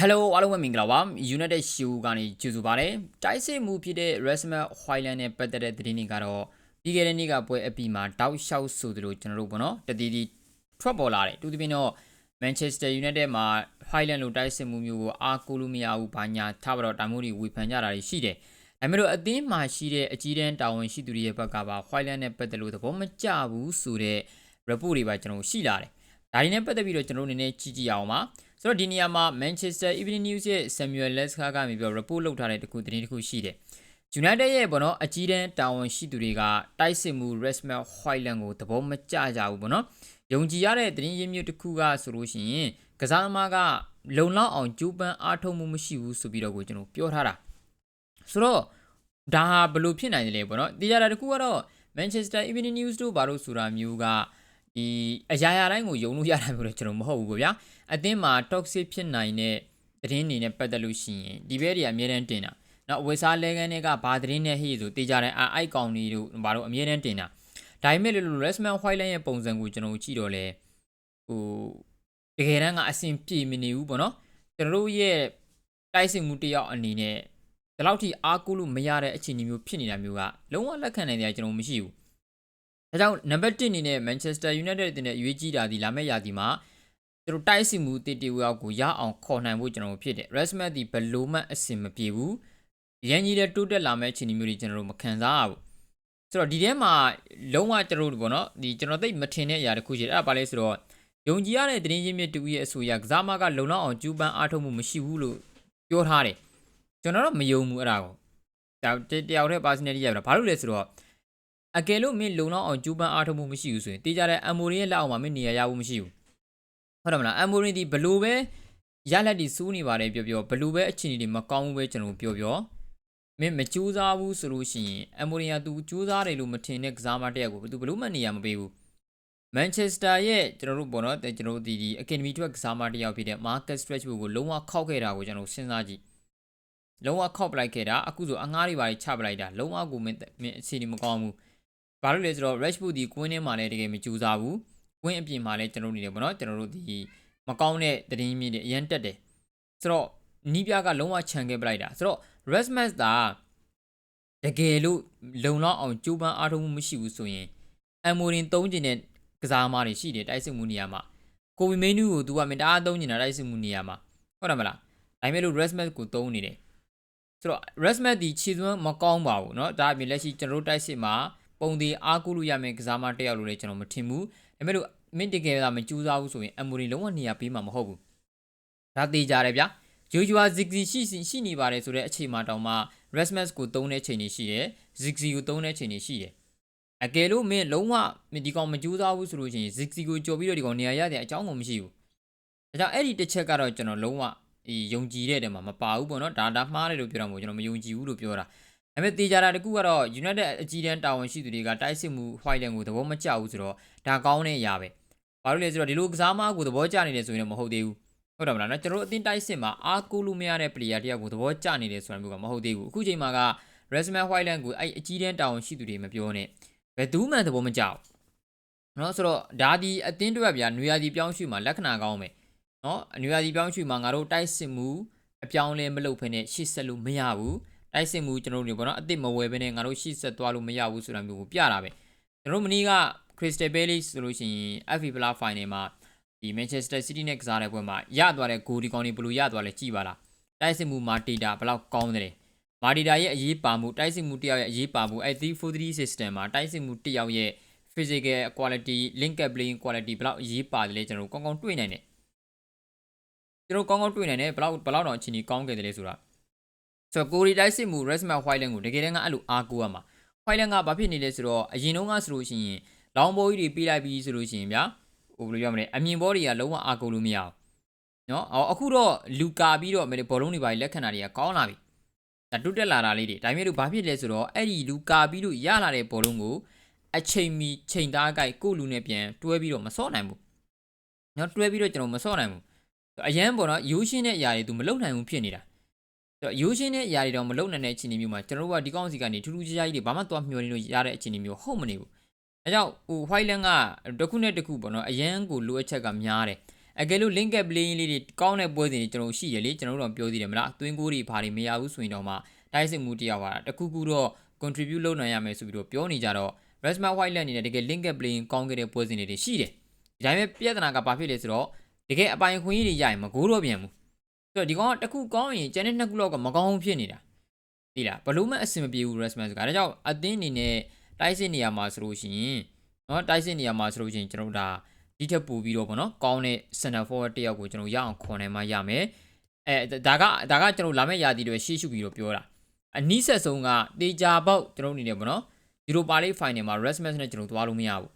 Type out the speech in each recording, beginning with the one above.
Hello အားလုံးပဲမင်္ဂလာပါ United Show ကနေကြိုဆိုပါရစေတိုက်စစ်မှုဖြစ်တဲ့ Resma Highland နဲ့ပတ်သက်တဲ့သတင်းတွေကတော့ပြီးခဲ့တဲ့နေ့ကပွဲအပြီးမှာတောက်လျှောက်ဆိုသလိုကျွန်တော်တို့ပေါ့နော်တတိတိထွက်ပေါ်လာတယ်တူတပြင်းတော့ Manchester United မှာ Highland လိုတိုက်စစ်မှုမျိုးကိုအားကိုးလို့မရဘူးဘာညာထားပါတော့တာမျိုးတွေဝေဖန်ကြတာတွေရှိတယ်ဒါပေမဲ့လို့အသင်းမှာရှိတဲ့အကြီးတန်းတာဝန်ရှိသူတွေရဲ့ဘက်ကပါ Highland နဲ့ပတ်သက်လို့သဘောမကျဘူးဆိုတဲ့ report တွေပါကျွန်တော်ရှိလာတယ်ဒါတွေနဲ့ပတ်သက်ပြီးတော့ကျွန်တော်တို့နည်းနည်းကြည့်ကြည့်အောင်ပါ ဆိုတော့ဒီနေရာမှာ Manchester Evening News ရဲ့ Samuel Leska ကနေပြီးတော့ report လုပ်ထားတဲ့တခုသတင်းတစ်ခုရှိတယ် United ရဲ့ဘောနော်အကြီးတန်းတာဝန်ရှိသူတွေကတိုက်စစ်မှု Rasmus Højlund ကိုသဘောမကျကြဘူးဘောနော်ယုံကြည်ရတဲ့သတင်းရင်းမြစ်တစ်ခုကဆိုလို့ရှိရင်ကစားသမားကလုံလောက်အောင်ကြိုးပမ်းအားထုတ်မှုမရှိဘူးဆိုပြီးတော့ကိုကျွန်တော်ပြောထားတာဆိုတော့ဒါဟာဘယ်လိုဖြစ်နိုင်တယ်လဲဘောနော်တရားတာတစ်ခုကတော့ Manchester Evening News တို့ဘာလို့ဆိုတာမျိုးက ဒီအရာရာတိုင်းကိုယုံလို့ရတာမျိုးတော့ကျွန်တော်မဟုတ်ဘူးကိုဗျာအသင်းမှာ toxic ဖြစ်နိုင်တဲ့သတင်းတွေနဲ့ပတ်သက်လို့ရှိရင်ဒီဘဲတွေအများတန်းတင်တာနော်ဝက်စားလဲကန်းတွေကဘာသတင်းနဲ့ဟိဆိုတေးကြတဲ့အိုက်ကောင်တွေတို့ဘာလို့အများတန်းတင်တာဒါပေမဲ့လို့ Resman Whiteland ရဲ့ပုံစံကိုကျွန်တော်ကြည့်တော့လဲဟိုတကယ်တမ်းကအဆင်ပြေမနေဘူးပေါ့နော်ကျွန်တော်တို့ရဲ့တိုက်စစ်မှုတယောက်အနေနဲ့ဒီလောက်ထိအားကိုးလို့မရတဲ့အခြေအနေမျိုးဖြစ်နေတာမျိုးကလုံးဝလက်ခံနိုင်တယ်ကျွန်တော်မရှိဘူး ဒါကြောင့်နံပါတ်1အနေနဲ့ Manchester United တင်တဲ့ရွေးကြီးတာဒီလာမယ့်ရာသီမှာသူတို့တိုက်စီမှုတေတေဝရောက်ကိုရအောင်ခေါ်နိုင်ဖို့ကျွန်တော်ဖြစ်တယ် Resmat ဒီဘလိုမှအဆင်မပြေဘူးရန်ကြီးတဲ့တိုးတက်လာမယ့်အခြေအနေမျိုးတွေကျွန်တော်တို့မခံစားရဘူးဆိုတော့ဒီထဲမှာလုံးဝကျွန်တော်တို့ပေါ့နော်ဒီကျွန်တော်သိမထင်တဲ့အရာတစ်ခုရှိတယ်အဲ့ဒါပါလဲဆိုတော့ယုံကြည်ရတဲ့တင်းချင်းမြစ်တူရဲ့အဆိုအရကစားမကလုံလောက်အောင်ကျူးပန်းအားထုတ်မှုမရှိဘူးလို့ပြောထားတယ်ကျွန်တော်တော့မယုံဘူးအဲ့ဒါကိုဒါတယောက်တည်း personality ရတာဘာလို့လဲဆိုတော့ အကယ်လို့မင်းလုံလောက်အောင်ကျူးပန်းအားထုတ်မှုမရှိဘူးဆိုရင်တေးကြတဲ့အမိုရီရဲ့လက်အောက်မှာမင်းနေရာရဖို့မရှိဘူးဟုတ်တယ်မလားအမိုရီဒီဘလို့ပဲရလက်ဒီစူးနေပါတယ်ပြောပြောဘလို့ပဲအခြေအနေတွေမကောင်းဘူးပဲကျွန်တော်ပြောပြောမင်းမကြိုးစားဘူးဆိုလို့ရှိရင်အမိုရီယာ तू ကြိုးစားတယ်လို့မထင်တဲ့ကစားမတယောက်ကို तू ဘလို့မှနေရာမပေးဘူးမန်ချက်စတာရဲ့ကျွန်တော်တို့ပေါ့နော်ကျွန်တော်တို့ဒီဒီအကယ်ဒမီထွက်ကစားမတယောက်ဖြစ်တဲ့ Marcus Rashford ကိုလုံးဝခောက်ခဲ့တာကိုကျွန်တော်စဉ်းစားကြည့်လုံးဝခောက်ပလိုက်ခဲ့တာအခုဆိုအငားတွေပါချပလိုက်တာလုံးဝကိုမင်းမင်းအခြေအနေမကောင်းဘူး ဘာလို့လဲဆိုတော့ Rashford ဒီကွင်းထဲမှာလည်းတကယ်မကြိုးစားဘူးကွင်းအပြင်မှာလည်းကျွန်တော်တို့နေတယ်ပေါ့နော်ကျွန်တော်တို့ဒီမကောင်းတဲ့တရင်မြင့်တွေအရန်တက်တယ်ဆိုတော့နီးပြကလုံးဝခြံခဲ့ပလိုက်တာဆိုတော့ Rasmus သာတကယ်လို့လုံလောက်အောင်ကြိုးပမ်းအားထုတ်မှုမရှိဘူးဆိုရင်အမိုရင်သုံးကျင်တဲ့ကစားသမားတွေရှိတယ်တိုက်စစ်မှုနေရာမှာကိုဗီမင်းနူးကို तू ကမင်းတအားသုံးကျင်တာတိုက်စစ်မှုနေရာမှာဟုတ်တယ်မလားဒါပေမဲ့လို့ Rasmus ကိုသုံးနေတယ်ဆိုတော့ Rasmus ဒီခြေစွမ်းမကောင်းပါဘူးเนาะဒါအပြင်လက်ရှိကျွန်တော်တို့တိုက်စစ်မှာ ပုံသေးအားကိုးလို့ရမယ့်ကစားမတယောက်လို့လည်းကျွန်တော်မထင်ဘူးဒါပေမဲ့လို့မင်းတကယ်သာမကြိုးစားဘူးဆိုရင်အမိုရီလုံးဝနေရာပေးမှာမဟုတ်ဘူးဒါသေးကြတယ်ဗျာဂျိုဂျွာဇစ်ဂီရှိရှိနေပါတယ်ဆိုတဲ့အချိန်မှတောင်မှ Rasmus ကိုသုံးတဲ့ချိန်တွေရှိတယ်ဇစ်ဂီကိုသုံးတဲ့ချိန်တွေရှိတယ်အကယ်လို့မင်းလုံးဝဒီကောင်မကြိုးစားဘူးဆိုလို့ရှိရင်ဇစ်ဂီကိုကြော်ပြီးတော့ဒီကောင်နေရာရတဲ့အကြောင်းကိုမရှိဘူးဒါကြောင့်အဲ့ဒီတစ်ချက်ကတော့ကျွန်တော်လုံးဝဒီယုံကြည်တဲ့တဲမှာမပါဘူးပေါ့နော်ဒါဒါမှားတယ်လို့ပြောတာမဟုတ်ကျွန်တော်မယုံကြည်ဘူးလို့ပြောတာ ဒါပေမဲ့တေချာတာတကူကတော့ United အကြီးတန်းတာဝန်ရှိသူတွေကတိုက်စစ်မှု Whiteland ကိုသဘောမကျဘူးဆိုတော့ဒါကောင်းတဲ့အရာပဲဘာလို့လဲဆိုတော့ဒီလိုကစားမကိုသဘောကျနေတယ်ဆိုရင်တော့မဟုတ်သေးဘူးဟုတ်တယ်မလားနော်ကျွန်တော်တို့အသင်းတိုက်စစ်မှာအားကိုးလို့မရတဲ့ player တယောက်ကိုသဘောကျနေတယ်ဆိုတာမျိုးကမဟုတ်သေးဘူးအခုချိန်မှာက Resman Whiteland ကိုအဲ့အကြီးတန်းတာဝန်ရှိသူတွေမပြောနဲ့ဘယ်သူမှသဘောမကျဘူးနော်ဆိုတော့ဒါဒီအသင်းတွေဗျာနွေရာသီပြောင်းရွှေ့မှာလက္ခဏာကောင်းမယ်နော်နွေရာသီပြောင်းရွှေ့မှာငါတို့တိုက်စစ်မှုအပြောင်းလဲမလုပ်ဖ ೇನೆ ရှေ့ဆက်လို့မရဘူး တိုက်စစ်မှုကျွန်တော်တို့ပေါ့နော်အစ်စ်မဝယ်ဘဲနဲ့ငါတို့ရှေ့ဆက်သွားလို့မရဘူးဆိုတာမျိုးကိုပြတာပဲကျွန်တော်တို့မနီးက Crystal Palace ဆိုလို့ရှိရင် FA Plus Final မှာဒီ Manchester City နဲ့ကစားတဲ့ပွဲမှာရသွားတဲ့ဂိုဒီကောင်တွေဘယ်လိုရသွားလဲကြည်ပါလားတိုက်စစ်မှုမာတီတာဘယ်လောက်ကောင်းတယ်မာတီတာရဲ့အရေးပါမှုတိုက်စစ်မှုတယောက်ရဲ့အရေးပါမှုအဲ343 system မှာတိုက်စစ်မှုတယောက်ရဲ့ physical quality link up playing quality ဘယ်လောက်အရေးပါတယ်လဲကျွန်တော်ကောင်းကောင်းတွေ့နိုင်တယ်ကျွန်တော်ကောင်းကောင်းတွေ့နိုင်တယ်ဘယ်လောက်ဘယ်လောက်တော့အချိန်ကြီးကောင်းခဲ့တယ်လဲဆိုတာ ဆိုတော့ကိုရီတိုက်စစ်မှု Resma Whiteland ကိုတကယ်တမ်းကအဲ့လိုအားကိုးရမှာ Whiteland ကဘာဖြစ်နေလဲဆိုတော့အရင်တုန်းကဆိုလို့ရှိရင်လောင်ဘောကြီးတွေပြေးလိုက်ပြီးဆိုလို့ရှိရင်ဗျာဟိုဘယ်လိုပြောမလဲအမြင်ဘောတွေကလုံးဝအားကိုးလို့မရအောင်နော်အော်အခုတော့လူကာပြီးတော့ဘောလုံးတွေပါလက်ခံတာတွေကကောင်းလာပြီဒါတွတ်တက်လာတာလေးတွေဒါပေမဲ့လို့ဘာဖြစ်လဲဆိုတော့အဲ့ဒီလူကာပြီးလို့ရလာတဲ့ဘောလုံးကိုအချိန်မီချိန်သားကြိုက်ကိုလူနဲ့ပြန်တွဲပြီးတော့မစော့နိုင်ဘူးနော်တွဲပြီးတော့ကျွန်တော်မစော့နိုင်ဘူးအရန်ပေါ့နော်ရိုးရှင်းတဲ့အရာတွေ तू မလုပ်နိုင်ဘူးဖြစ်နေတာဆို တော့ရိုးရှင်းတဲ့အရာတွေတော့မလုပ်နိုင်တဲ့အခြေအနေမျိုးမှာကျွန်တော်တို့ကဒီကောင်းစီကနေထူးထူးခြားခြားကြီးတွေဘာမှသွားမျှော်နေလို့ရတဲ့အခြေအနေမျိုးဟုတ်မနေဘူးအဲကြောင့်ဟို Whiteland ကတစ်ခုနဲ့တစ်ခုပေါ့နော်အရန်ကိုလိုအပ်ချက်ကများတယ်အကယ်လို့ link up playing လေးတွေကောင်းတဲ့ပွဲစဉ်တွေကျွန်တော်တို့ရှိရလေကျွန်တော်တို့တော့ပြောသေးတယ်မလားသွင်းကိုတွေဘာတွေမရဘူးဆိုရင်တော့မှတိုက်စစ်မှုတယောက်ပါတခုခုတော့ contribute လုပ်နိုင်ရမယ်ဆိုပြီးတော့ပြောနေကြတော့ Resma Whiteland အနေနဲ့တကယ် link up playing ကောင်းခဲ့တဲ့ပွဲစဉ်တွေရှိတယ်ဒီတိုင်းပဲပြဿနာကဘာဖြစ်လဲဆိုတော့တကယ်အပိုင်ခွင့်ကြီးတွေရရင်မကိုးတော့ပြန်ဘူး ဆိုတော့ဒီကောင်ကတစ်ခုကောင်းရင်ကျန်တဲ့နှစ်ခုလောက်ကမကောင်းဖြစ်နေတာဒီလားဘလို့မှအဆင်မပြေဘူး Resma ဆိုတာဒါကြောင့်အသင်းအနေနဲ့တိုက်စစ်နေရာမှာဆိုလို့ရှိရင်နော်တိုက်စစ်နေရာမှာဆိုလို့ရှိရင်ကျွန်တော်တို့ဒါဒီထက်ပိုပြီးတော့ပေါ့နော်ကောင်းတဲ့ center forward တယောက်ကိုကျွန်တော်ရအောင်ခေါ်နိုင်မှရမယ်အဲဒါကဒါကကျွန်တော်လာမယ့်ရာသီတွေရှေ့ရှုပြီးတော့ပြောတာအနီးဆက်ဆုံးကတေချာပေါက်ကျွန်တော်အနေနဲ့ပေါ့နော်ယူရိုပါလိဖိုင်နယ်မှာ Rasmus နဲ့ကျွန်တော်သွားလို့မရဘူး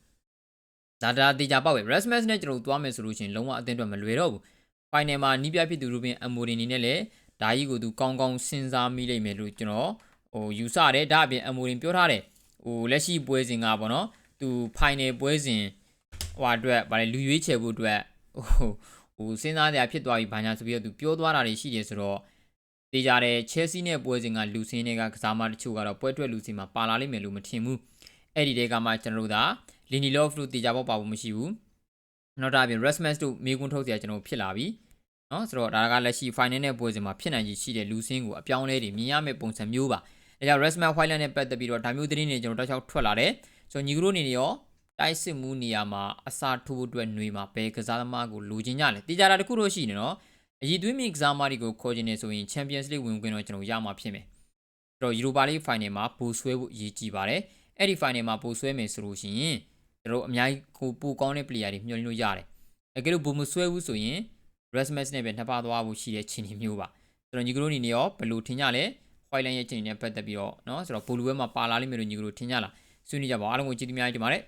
ဒါဒါတေချာပေါက်ပဲ Rasmus နဲ့ကျွန်တော်သွားမယ်ဆိုလို့ရှိရင်လုံးဝအသင်းအတွက်မလွယ်တော့ဘူး ဖိုင်နယ်မှာနီးပြဖြစ်သူရူဘင်အမိုရီနေနဲ့လည်းဒါကြီးကိုသူကောင်းကောင်းစဉ်းစားမိလိမ့်မယ်လို့ကျွန်တော်ဟိုယူဆတယ်ဒါအပြင်အမိုရင်ပြောထားတယ်ဟိုလက်ရှိပွဲစဉ်ကပေါ့နော်သူဖိုင်နယ်ပွဲစဉ်ဟိုအတွက်ဗါလေလူရွေးချယ်ဖို့အတွက်ဟိုဟိုစဉ်းစားကြဖြစ်သွားပြီဘာညာဆိုပြီးတော့သူပြောသွားတာတွေရှိတယ်ဆိုတော့တေးကြတယ်ချဲစီနဲ့ပွဲစဉ်ကလူစင်းတွေကကစားမတချို့ကတော့ပွဲထွက်လူစင်းမှာပါလာလိမ့်မယ်လို့မထင်ဘူးအဲ့ဒီတဲကမှကျွန်တော်တို့ကလီနီလော့ဖ်တို့တေးကြပေါက်ပါဖို့မရှိဘူး နောက်တာပြင် Rasmus တို့မေကွန်းထုတ်စရာကျွန်တော်ဖြစ်လာပြီနော်ဆိုတော့ဒါကလက်ရှိ final နဲ့ပွဲစဉ်မှာဖြစ်နိုင်ခြေရှိတဲ့လူစင်းကိုအပြောင်းလဲတွေမြင်ရမယ့်ပုံစံမျိုးပါဒါကြောင့် Rasmus Highland နဲ့ပတ်သက်ပြီးတော့ဒါမျိုးသတင်းတွေကျွန်တော်တောက်ချောက်ထွက်လာတယ်ဆိုတော့ညီကတို့အနေနဲ့ရောတိုက်စစ်မှုနေရာမှာအစာထိုးအတွက်ຫນွေမှာဘယ်ကစားသမားကိုလိုချင်ကြလဲတေချာတာတခုတော့ရှိနေနော်အည်သွေးမီကစားသမားတွေကိုခေါ်ချင်နေဆိုရင် Champions League ဝင်ခွင့်တော့ကျွန်တော်ရမှာဖြစ်မယ်အဲ့တော့ Europa League Final မှာဘူဆွဲဖို့အရေးကြီးပါတယ်အဲ့ဒီ Final မှာဘူဆွဲမယ်ဆိုလို့ရှိရင် ကျွန်တော်အများကြီးကိုပူကောင်းတဲ့ player တွေမျှော်လင့်လို့ရတယ်အကယ်လို့ဘူမဆွဲဘူးဆိုရင် Rasmus နဲ့ပဲနှစ်ပါးသွားဖို့ရှိတဲ့ခြေနေမျိုးပါဆိုတော့ညီကတို့အနေနဲ့ရောဘယ်လိုထင်ကြလဲ Whiteland ရဲ့ခြေနေနဲ့ပတ်သက်ပြီးတော့เนาะဆိုတော့ဘူလူဝဲမှာပါလာလိမ့်မယ်လို့ညီကတို့ထင်ကြလားဆွေးနွေးကြပါအားလုံးကိုကြည့်သမျှကြီးတင်ပါတယ်